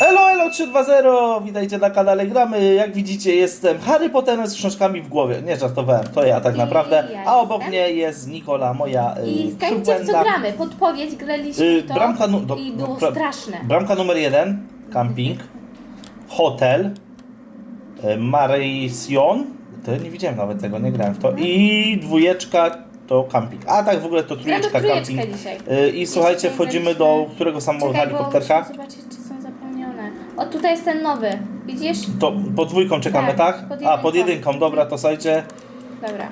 Elo, elo 320, witajcie na kanale Gramy. Jak widzicie jestem Harry Potterem z książkami w głowie. Nie żartowałem, to ja tak I naprawdę. ja A obok jestem. mnie jest Nikola, moja y, I zgadnijcie w co gramy. Podpowiedź, graliśmy Y, w to bramka nu- do- i było pra- straszne. Bramka numer jeden, camping. Hotel. y, Marysion. To nie widziałem nawet tego, nie grałem w to. I dwójeczka to camping. A tak w ogóle to Gramy w trójeczka trójeczkę camping. dzisiaj. Y, I słuchajcie, wchodzimy graliśmy. do którego samego Czekaj, bo helikopterka? muszę zobaczyć. O, tutaj jest ten nowy. Widzisz? To pod dwójką czekamy, Tak, tak? pod A, pod jedynką. jedynką, dobra, to słuchajcie. Dobra.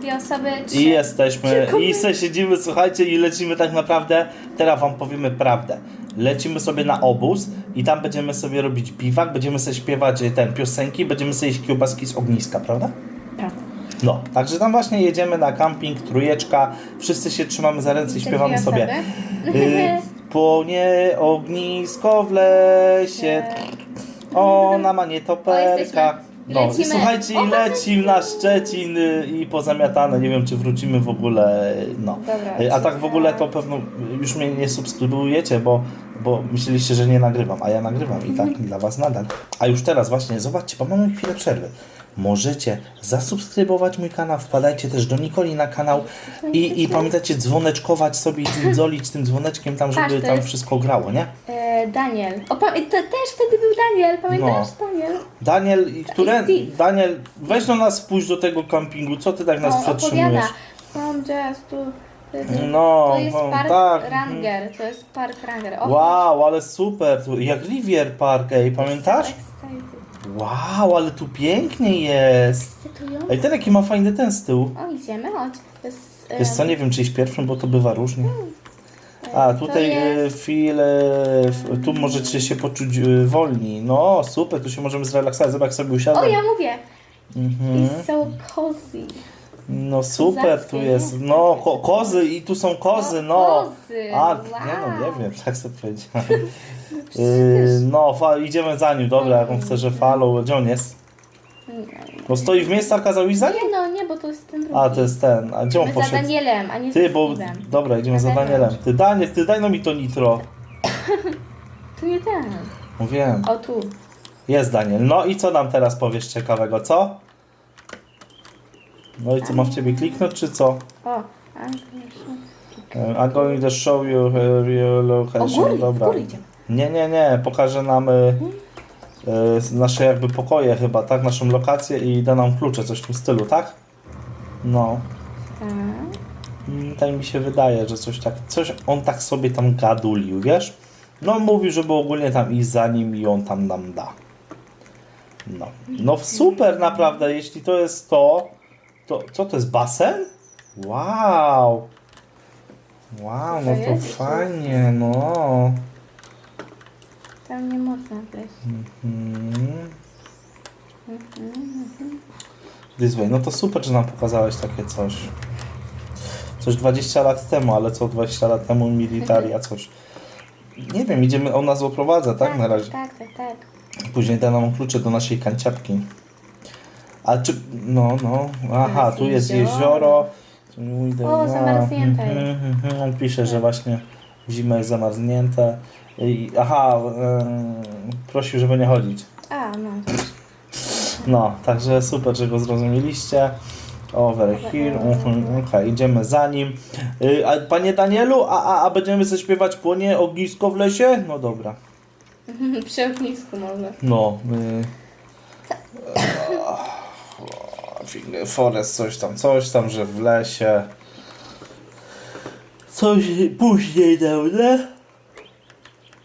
Dwie osoby, trzy. I jesteśmy, Tylko i my. se siedzimy, słuchajcie, i lecimy tak naprawdę. Teraz wam powiemy prawdę. Lecimy sobie na obóz i tam będziemy sobie robić biwak, będziemy sobie śpiewać e, ten piosenki, będziemy sobie jeść kiełbaski z ogniska, prawda? Prawda. No, także tam właśnie jedziemy na camping, trójeczka, wszyscy się trzymamy za ręce i Te śpiewamy dwie sobie. osoby. Y, płonie ognisko w lesie, ona ma O, nietoperka. No i Lecimy. słuchajcie, O, i na Szczecin y, i pozamiatane. Nie wiem, czy wrócimy w ogóle. y, No. Dobra, Y, A tak w ogóle to pewno już mnie nie subskrybujecie, bo, bo myśleliście, że nie nagrywam, a ja nagrywam i tak dla Was nadal. A już teraz właśnie, zobaczcie, bo mamy chwilę przerwy. Możecie zasubskrybować mój kanał, wpadajcie też do Nikoli na kanał i, i pamiętajcie dzwoneczkować sobie i dzwonić tym dzwoneczkiem tam, Patrz, żeby to tam jest- wszystko grało, nie? E, Daniel. O, pa- też wtedy był Daniel, pamiętasz? Daniel. Daniel, i które, Steve. Daniel, weź do nas wpuść do tego kampingu, co ty tak nas On przetrzymujesz? opowiada. Mam just tu. No, to jest no, park tak. Ranger, to jest park Ranger. O, Wow, ale super, tu, jak Rivier Park, ej, pamiętasz? Excited. Wow, ale tu pięknie jest. Ekscytujące. Ej, ten jaki ma fajny ten z tyłu. O, idziemy, chodź. To jest, em, Wiesz co, nie wiem czy iść pierwszym, bo to bywa różnie. A, to tutaj jest- y, chwilę, f- tu możecie się poczuć y, wolni. No, super, tu się możemy zrelaksować. Zobacz, jak sobie O, usiadłem. ja mówię. Mhm. It's so cozy. No super, tu jest. No, ko kozy i tu są kozy, O, no. kozy, A, nie no, nie wiem, tak sobie powiedziałem. Yy, no, fa- idziemy za nim, dobra, jak on chce, że follow. Gdzie on jest? No stoi w miejscu, a kazał iść za nim? Nie no, nie, bo to jest ten drugi. A, to jest ten. A gdzie on My za poszedł? Danielem, a nie Ty, z bo... Steve'em. Dobra, idziemy za Danielem. Ty, Daniel, ty daj no mi to nitro. Tu nie ten. No wiem. O, tu. Jest Daniel. No i co nam teraz powiesz ciekawego, co? No i co, mam w ciebie kliknąć, czy co? O, Anglish. E, I'm going to show you uh, your O, location. góry, Dobra. góry idziemy. Nie, nie, nie. Pokaże nam y, y, nasze jakby pokoje chyba, tak? Naszą lokację i da nam klucze, coś w tym stylu, tak? No. Tak. Mm, Tak mi się wydaje, że coś tak, coś on tak sobie tam gadulił, wiesz? No mówił, żeby ogólnie tam iść za nim i on tam nam da. No, no super naprawdę, jeśli to jest to, to co to jest, basen? Wow! Wow, no To fajnie, no. Tam nie można wejść. Mm. This way. No to super, że nam pokazałeś takie coś. Coś 20 lat temu, ale co 20 lat temu militaria, coś. Nie wiem, idziemy, on nas oprowadza, tak? Na razie. Tak, tak, tak. Później da nam klucze do naszej kanciapki. A czy. No, no. Aha, tu jest jezioro. Tu nie idę- O, no, zamarznięte mhm, jest. mhm. On pisze, że właśnie zima jest zamarznięte. I, aha, em, prosił, żeby nie chodzić. A, no. No, także super, że go zrozumieliście. Over here, mhm, okej, idziemy za nim. Y, a, panie Danielu, a, a, a będziemy sobie śpiewać płonie ognisko w lesie? No dobra. Przy ognisku może. No. Y, Finger Forest, coś tam, coś tam, że w lesie. Coś później dobrze?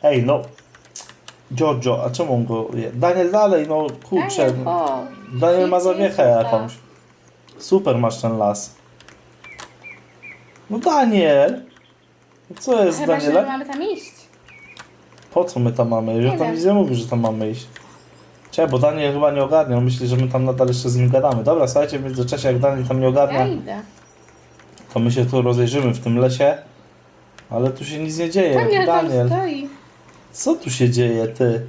Ej, no. Giorgio, a czemu on go... je- Daniel dalej, no kurczę. Daniel, o. Daniel ma zawiechę Super. jakąś. Super masz ten las. No Daniel! Co jest z Chyba, że Danielem? mamy tam iść. Po co my tam mamy? Ja Nie tam wiem. nic nie mówił, że tam mamy iść. Czekaj, bo Daniel chyba nie ogarnia. On myśli, że my tam nadal jeszcze z nim gadamy. Dobra, słuchajcie, w międzyczasie jak Daniel tam nie Ja ogarnia, idę. to my się tu rozejrzymy w tym lesie. Ale tu się nic nie dzieje. Daniel, tam stoi. Co tu się dzieje, ty?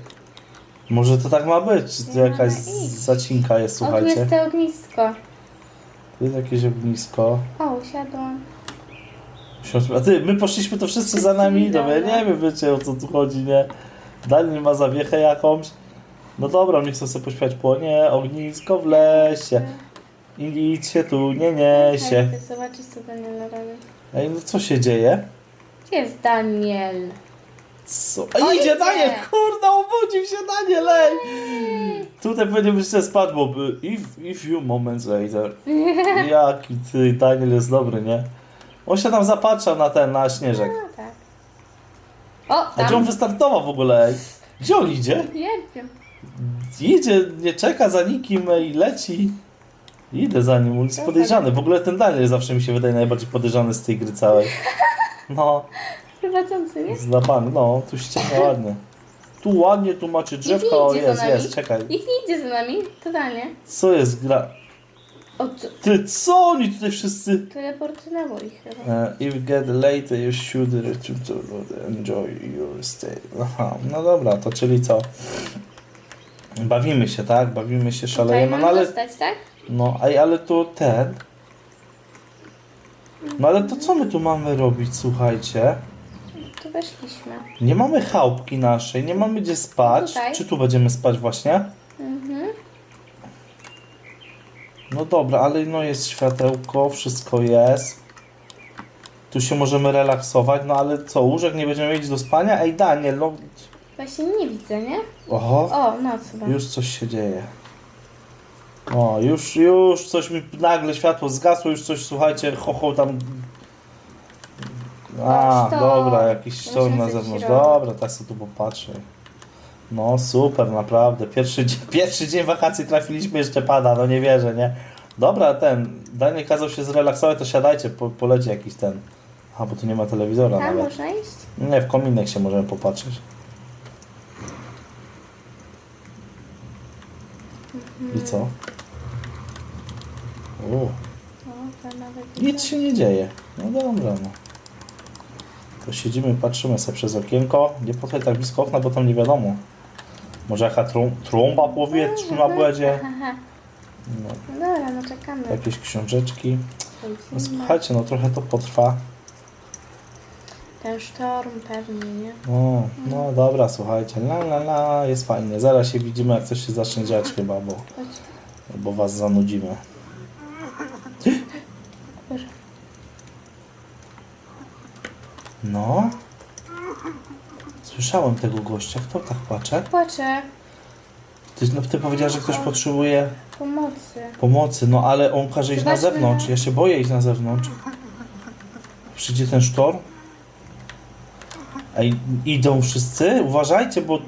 Może to tak ma być? Czy to Nie jakaś iść. zacinka jest, O, tu słuchajcie? jest to ognisko. Tu jest jakieś ognisko. O, usiadłam. A ty, my poszliśmy to wszyscy za nami idą. Ja Wszyscy idą, nie wiem, wiecie o co tu chodzi, nie? Daniel ma zawiechę jakąś. No dobra, nie chcę sobie pośpiewać płonie, ognisko w lesie. I nic się tu nie niesie. Hej, ty zobaczysz co Daniel robi. Ej, no co się dzieje? Gdzie jest Daniel? Co? O, A idzie idzie! Daniel! Kurde, obudził się Daniel, ej! Tutaj powinien być ten spadł, bo by- if, if few moments later. Jaki ty, Daniel jest dobry, nie? On się tam zapatrza na ten, na śnieżek. No tak. O, A gdzie on tam. wystartował w ogóle? ej? Gdzie on idzie? Nie wiem. Idzie, nie czeka za nikim i leci. Idę za nim, on jest podejrzany. W ogóle ten Daniel zawsze mi się wydaje najbardziej podejrzany z tej gry całej. No, Prowadzący, nie? zlapany, no, tu ściemnia ładnie. Tu ładnie, tu macie drzewka, o idzie za jest, nami. jest, czekaj. Nikt nie idzie za nami, totalnie. Co jest gra? O, co? Ty, co oni tutaj wszyscy? Teleportynęło ich chyba. Uh, if get late, you should return to enjoy your stay. Aha, no dobra, to czyli co? Bawimy się, tak? Bawimy się, Tutaj szalejemy, no ale... zostać, tak? No, ale to ten... No ale to co my tu mamy robić, słuchajcie? Tu weszliśmy. Nie mamy chałupki naszej, nie mamy gdzie spać. Tutaj. Czy tu będziemy spać właśnie? Mhm. No dobra, ale no jest światełko, wszystko jest. Tu się możemy relaksować, no ale co, łóżek nie będziemy mieć do spania? Ej, Daniel, no... Właśnie nie widzę, nie? Oho, O, noc chyba. już coś się dzieje. O, już, już coś mi nagle światło zgasło, już coś, słuchajcie, chocho tam... A, sztorm. dobra, jakiś sztorm Musimy na coś zewnątrz. robić. Dobra, tak sobie tu popatrzę. No super, naprawdę. Pierwszy, dzień- pierwszy dzień wakacji trafiliśmy, jeszcze pada, no nie wierzę, nie? Dobra, ten, Daniel kazał się zrelaksować, to siadajcie, po, poleci jakiś ten. A, bo tu nie ma telewizora Tam nawet. można iść? Nie, w kominek się możemy popatrzeć. I co? O, to nawet nic się nie dzieje. No dobra, no. To siedzimy, patrzymy sobie przez okienko. Nie podchodź tak blisko okna, bo tam nie wiadomo. Może jaka trą- trąba powietrzna będzie. Aha. No, dobra, no czekamy. jakieś książeczki. No, słuchajcie, no trochę to potrwa. Ten sztorm pewnie, nie? No, no dobra, słuchajcie. La la la, jest fajnie. Zaraz się widzimy, jak coś się zacznie dziać chyba, bo, Chodź. bo was zanudzimy. Boże. No. Słyszałem tego gościa. Kto tak płacze? Płaczę. Ty, no, ty powiedziałeś, że ktoś potrzebuje Pomocy. pomocy, no ale on każe iść na Zobaczmy zewnątrz. na- Ja się boję iść na zewnątrz. Przyjdzie ten sztorm. Ej, idą wszyscy? Uważajcie, bo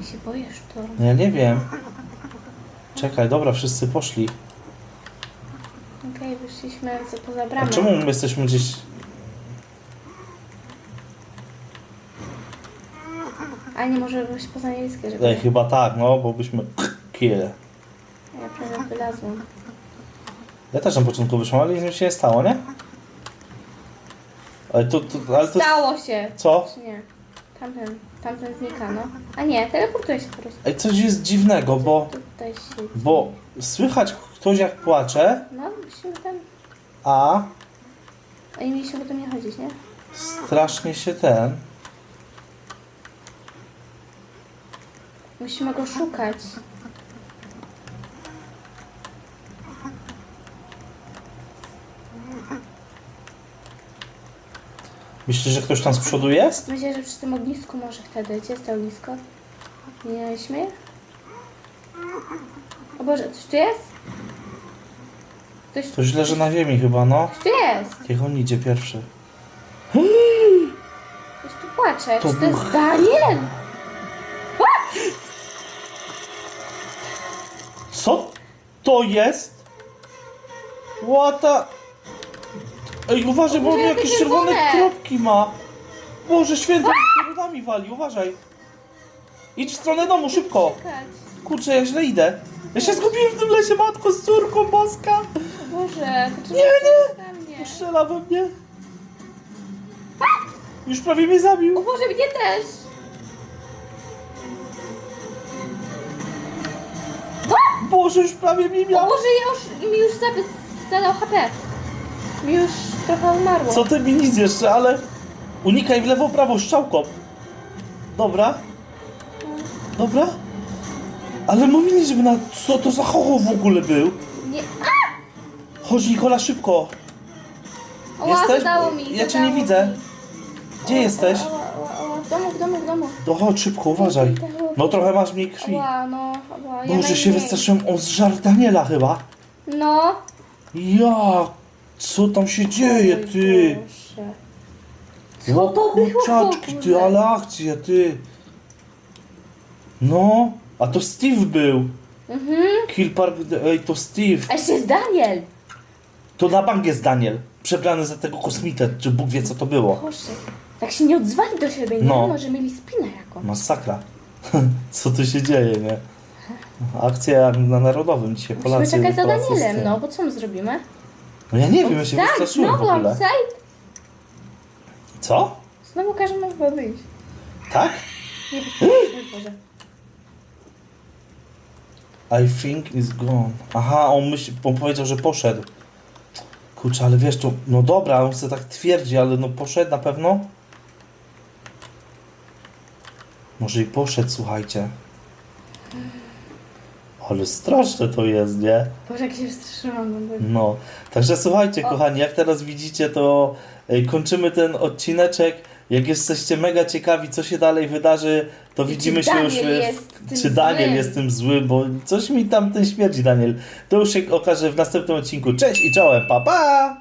Ja się boję sztormu. no ja nie wiem. Czekaj, dobra, wszyscy poszli. Okej, wyszliśmy co poza A bramę. czemu my jesteśmy gdzieś... A nie może być poza niebieskie, żeby... Ej, chyba tak, no, bo byśmy... Kill. Ja prawie wylazłam. Ja też na początku wyszłam, ale nic mi się nie stało, nie? Ale to... to ale to Stało się! co? Czy nie? Tamten, tamten znika, no. A nie, teleportuje się po prostu. Ej, coś jest dziwnego, bo... Tutaj się... Bo słychać ktoś jak płacze, No, musimy tam... a A nie mieliśmy potem nie chodzić, nie? strasznie się ten... Musimy go szukać. Myślisz, że ktoś tam z przodu jest? Myślę, że przy tym ognisku może wtedy. Gdzie jest to ognisko? Nie śmieję? O Boże, coś tu jest? Coś, Ktoś leży na ziemi chyba, no. coś tu jest! Niech on idzie pierwszy. Ktoś tu płacze. To Czy to był- jest Daniel? Co to jest? The... Ej, uważaj, bo on Boże, jakieś jakie czerwone czerwone! kropki ma. Boże święty, piorunami wali, uważaj. Idź w stronę domu, szybko. Czekać. Kurczę, ja źle idę. Ja się zgubiłem w tym lesie, matko, z córką boska. O Boże, to Nie, nie. na mnie. Strzela we mnie. Już prawie mnie O zabił. Boże, mnie też! Boże, już prawie mnie O miał. Boże, ja już, mi już zapis zadał HP. Już trochę umarło. Co ty mi nic jeszcze, ale... Unikaj w lewo, prawo, strzałką. Dobra. Dobra. Ale mówili, żeby na... Co to za chocho w ogóle był? Nie. Chodź Nikola, szybko. Ała, Jesteś? zadało mi. Ja cię nie zadało widzę. Mi. Gdzie jesteś? W domu, w domu, w domu. No chodź szybko, uważaj. No trochę masz mniej krwi. Ała, no, ała, ja Boże, się najmniej. wystraszyłem. On zżarł Daniela chyba. No. Ja, co tam się dzieje, ty? Boże. Co to było w kurczaczki, ty, ale akcja, ty. No, a to Steve był. Mhm. Kill Park, ej, to Steve. A jeszcze jest Daniel. To na bank jest Daniel. Przebrany za tego kosmitę, czy Bóg wie co to było. Boże. Tak się nie odzwali do siebie, nie? No. Może mieli spinę jakąś. Masakra. co tu się dzieje, nie? Akcja na Narodowym dzisiaj. Musimy Polacy, czekać za Polacy z Danielem, tym. no bo co my zrobimy? No ja nie wiem, ja się Tak, wystraszyłem w znowu ogóle. outside. Co? Znowu każą nam chyba wyjść. Tak? Nie wiem, Boże. I think is gone. Aha, on, myśl, on powiedział, że poszedł. Kurczę, ale wiesz, to, no dobra, on sobie tak twierdzi, ale no poszedł na pewno. Może i poszedł, słuchajcie. Ale straszne to jest, nie? Boże, jak się wstrzymam. No, bo... No, także słuchajcie, O. kochani, jak teraz widzicie, to e, kończymy ten odcineczek. Jak jesteście mega ciekawi, co się dalej wydarzy, to I widzimy się Daniel już. tym czy Daniel złym? jest tym zły, bo coś mi tam ten śmierdzi, Daniel. To już się okaże w następnym odcinku. Cześć i czołem, pa pa!